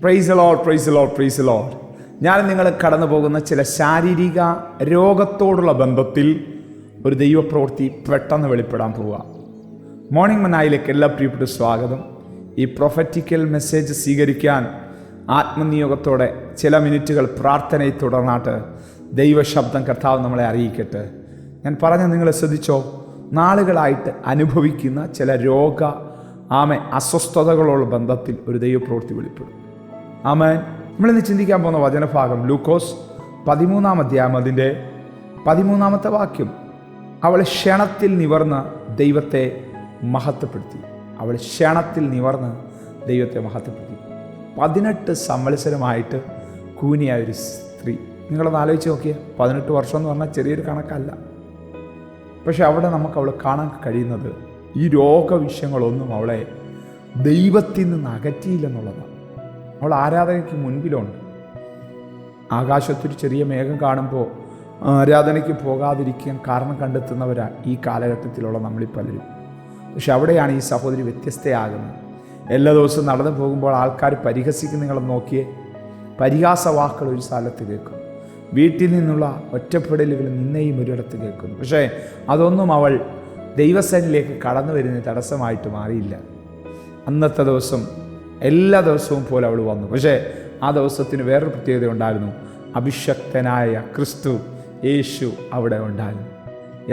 Praise Lord praise Lord praise Lord ഞാൻ നിങ്ങൾ കടന്നു പോകുന്ന ചില ശാരീരിക രോഗത്തോടുള്ള ബന്ധത്തിൽ ഒരു ദൈവപ്രവൃത്തി പെട്ടെന്ന് വെളിപ്പെടാൻ പോവുക. മോർണിംഗ് മനായിലേക്ക് എല്ലാ പ്രിയപ്പെട്ട സ്വാഗതം. ഈ പ്രൊഫറ്റിക്കൽ മെസ്സേജ് സ്വീകരിക്കാൻ ആത്മനിയോഗത്തോടെ ചില മിനിറ്റുകൾ പ്രാർത്ഥനയെ തുടർന്നാട്ട് ദൈവശബ്ദം കർത്താവ് നമ്മളെ അറിയിക്കട്ടെ. ഞാൻ പറഞ്ഞ നിങ്ങൾ ശ്രദ്ധിച്ചോ? നാളുകളായിട്ട് അനുഭവിക്കുന്ന ചില രോഗ ആമെ അസ്വസ്ഥതകളുള്ള ബന്ധത്തിൽ ഒരു ദൈവപ്രവൃത്തി വെളിപ്പെടും. ആമേൻ. നമ്മളിന്ന് ചിന്തിക്കാൻ പോകുന്ന വചനഭാഗം ലൂക്കോസ് പതിമൂന്നാം അധ്യായം അതിന്റെ പതിമൂന്നാമത്തെ വാക്യം. അവൾ ക്ഷണത്തിൽ നിവർന്ന് ദൈവത്തെ മഹത്വപ്പെടുത്തി. അവൾ ക്ഷണത്തിൽ നിവർന്ന് ദൈവത്തെ മഹത്വപ്പെടുത്തി. പതിനെട്ട് സംവത്സരമായിട്ട് കൂനിയായ ഒരു സ്ത്രീ. നിങ്ങളൊന്ന് ആലോചിച്ച് നോക്കിയേ പതിനെട്ട് വർഷം എന്ന് പറഞ്ഞാൽ ചെറിയൊരു കണക്കല്ല. പക്ഷെ അവിടെ നമുക്ക് അവൾ കാണാൻ കഴിയുന്നത് ഈ രോഗവിഷയങ്ങളൊന്നും അവളെ ദൈവത്തിൽ നിന്ന് അകറ്റിയില്ലെന്നുള്ളതാണ്. അവൾ ആരാധനയ്ക്ക് മുൻപിലുണ്ട്. ആകാശത്തൊരു ചെറിയ മേഘം കാണുമ്പോൾ ആരാധനയ്ക്ക് പോകാതിരിക്കാൻ കാരണം കണ്ടെത്തുന്നവരാണ് ഈ കാലഘട്ടത്തിലുള്ള നമ്മളിൽ പലരും. പക്ഷെ അവിടെയാണ് ഈ സഹോദരി വ്യത്യസ്തയാകുന്നത്. എല്ലാ ദിവസവും നടന്നു പോകുമ്പോൾ ആൾക്കാർ പരിഹസിക്കുന്ന നിങ്ങളെ നോക്കിയേ പരിഹാസ വാക്കുകൾ ഒരു സ്ഥലത്ത് കേൾക്കും. വീട്ടിൽ നിന്നുള്ള ഒറ്റപ്പെടലുകൾ നിന്നെയും ഒരിടത്ത് കേൾക്കുന്നു. പക്ഷേ അതൊന്നും അവൾ ദൈവസേനയിലേക്ക് കടന്നു വരുന്ന തടസ്സമായിട്ട് മാറിയില്ല. അന്നത്തെ ദിവസം എല്ലാ ദിവസവും പോലെ അവൾ വന്നു. പക്ഷേ ആ ദിവസത്തിന് വേറൊരു പ്രത്യേകത ഉണ്ടായിരുന്നു. അഭിഷക്തനായ ക്രിസ്തു യേശു അവിടെ ഉണ്ടായിരുന്നു.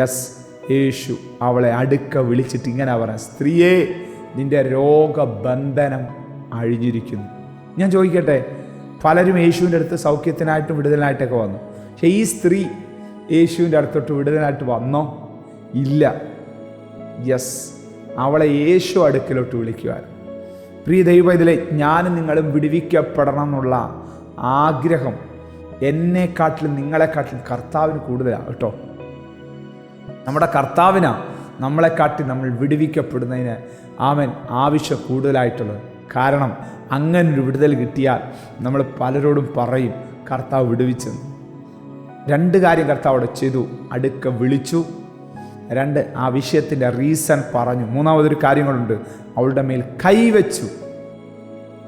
യെസ് യേശു അവളെ അടുക്ക വിളിച്ചിട്ട് ഇങ്ങനെ പറയാം സ്ത്രീയെ നിന്റെ രോഗബന്ധനം അഴിഞ്ഞിരിക്കുന്നു. ഞാൻ ചോദിക്കട്ടെ പലരും യേശുവിന്റെ അടുത്ത് സൗഖ്യത്തിനായിട്ടും വിടുതലായിട്ടൊക്കെ വന്നു. പക്ഷേ ഈ സ്ത്രീ യേശുവിന്റെ അടുത്തോട്ട് വിടുതലായിട്ട് വന്നോ? ഇല്ല. യെസ് അവളെ യേശു അടുക്കലോട്ട് വിളിക്കുവാൻ. പ്രിയ ദൈവ ഇതിലെ ഞാനും നിങ്ങളും വിടുവിക്കപ്പെടണം എന്നുള്ള ആഗ്രഹം എന്നെക്കാട്ടിലും നിങ്ങളെക്കാട്ടിലും കർത്താവിന് കൂടുതലാണ് കേട്ടോ. നമ്മുടെ കർത്താവിനാണ് നമ്മളെക്കാട്ടി നമ്മൾ വിടുവിക്കപ്പെടുന്നതിന് ആമൻ ആവശ്യം കൂടുതലായിട്ടുള്ളത്. കാരണം അങ്ങനെ ഒരു വിടുതൽ കിട്ടിയാൽ നമ്മൾ പലരോടും പറയും കർത്താവ് വിടുവിച്ചെന്ന്. രണ്ട് കാര്യം കർത്താവ് അവിടെ ചെയ്തു അടുക്ക വിളിച്ചു. രണ്ട് ആ വിഷയത്തിന്റെ റീസൺ പറഞ്ഞു. മൂന്നാമതൊരു കാര്യങ്ങളുണ്ട്. അവളുടെ മേൽ കൈവച്ചു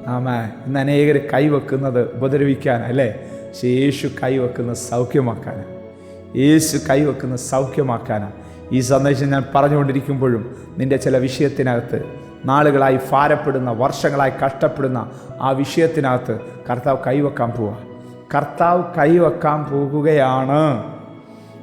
ആമേ ഇന്ന് അനേകർ കൈവെക്കുന്നത് ഉപദ്രവിക്കാൻ അല്ലേ? പക്ഷേ യേശു കൈവെക്കുന്നത് സൗഖ്യമാക്കാനാണ് യേശു കൈവെക്കുന്ന സൗഖ്യമാക്കാനാണ് ഈ സന്ദേശം ഞാൻ പറഞ്ഞുകൊണ്ടിരിക്കുമ്പോഴും നിന്റെ ചില വിഷയത്തിനകത്ത് നാളുകളായി ഭാരപ്പെടുന്ന വർഷങ്ങളായി കഷ്ടപ്പെടുന്ന ആ വിഷയത്തിനകത്ത് കർത്താവ് കൈവെക്കാൻ പോവുക കർത്താവ് കൈവെക്കാൻ പോകുകയാണ്.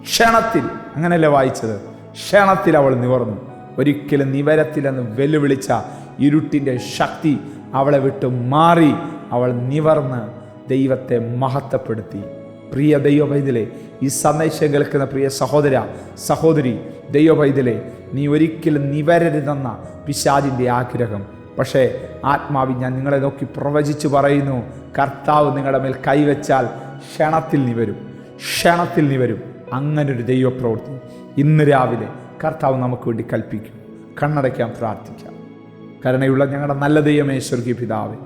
ക്ഷണത്തിൽ അങ്ങനെയല്ലേ വായിച്ചത്? ക്ഷണത്തിൽ അവൾ നിവർന്നു. ഒരിക്കലും നിവരത്തിലെന്ന് വെല്ലുവിളിച്ച ഇരുട്ടിന്റെ ശക്തി അവളെ വിട്ട് മാറി അവൾ നിവർന്ന് ദൈവത്തെ മഹത്വപ്പെടുത്തി. പ്രിയ ദൈവവൈദ്യലെ ഈ സന്ദേശം കേൾക്കുന്ന പ്രിയ സഹോദര സഹോദരി ദൈവവൈദ്യലെ നീ ഒരിക്കലും നിവരരുതെന്ന പിശാജിന്റെ ആഗ്രഹം. പക്ഷേ ആത്മാവിൽ ഞാൻ നിങ്ങളെ നോക്കി പ്രവചിച്ചു പറയുന്നു കർത്താവ് നിങ്ങളുടെ മേൽ കൈവച്ചാൽ ക്ഷണത്തിൽ നിവരും. ക്ഷണത്തിൽ നിവരും. അങ്ങനൊരു ദൈവപ്രവൃത്തി. ഇന്ന് രാവിലെ കർത്താവ് നമുക്ക് വേണ്ടി കൽപ്പിക്കും. കണ്ണടയ്ക്കാൻ പ്രാർത്ഥിക്കാം. കരുണയുള്ള ഞങ്ങളുടെ നല്ല ദൈവമേ സ്വർഗീയ പിതാവേ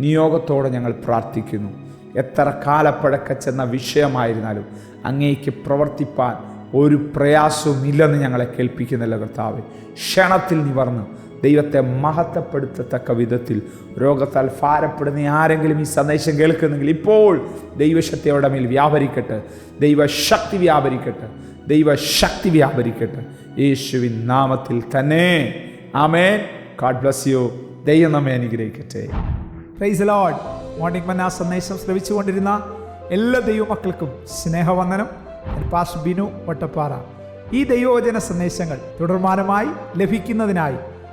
നിയോഗത്തോടെ ഞങ്ങൾ പ്രാർത്ഥിക്കുന്നു. എത്ര കാലപ്പഴക്ക ചെന്ന വിഷയമായിരുന്നാലും അങ്ങേക്ക് പ്രവർത്തിപ്പാൻ ഒരു പ്രയാസവും ഇല്ലെന്ന് ഞങ്ങളെ കേൾപ്പിക്കുന്നില്ല കർത്താവ്. ക്ഷണത്തിൽ നിവർന്ന് ദൈവത്തെ മഹത്വപ്പെടുത്തത്തക്ക വിധത്തിൽ രോഗത്താൽ ഭാരപ്പെടുന്ന ആരെങ്കിലും ഈ സന്ദേശം കേൾക്കുന്നെങ്കിൽ ഇപ്പോൾ ദൈവശക്തി അവരുടെ മേൽ വ്യാപരിക്കട്ടെ. ദൈവശക്തി വ്യാപരിക്കട്ടെ. ദൈവശക്തി വ്യാപരിക്കട്ടെ. യേശുവിൻ നാമത്തിൽ തന്നെ. ആമേൻ. ഗാഡ് ബ്ലസ് യു ദൈവം നമ്മെ അനുഗ്രഹിക്കട്ടെ. പ്രൈസ് ലോഡ് മോർണിംഗ് മന്ന സന്ദേശം ശ്രവിച്ചുകൊണ്ടിരുന്ന എല്ലാ ദൈവമക്കൾക്കും സ്നേഹവന്ദനം. പാസ് ബിനു വട്ടപ്പാറ. ഈ ദൈവവചന സന്ദേശങ്ങൾ തുടർമാനമായി ലഭിക്കുന്നതിനായി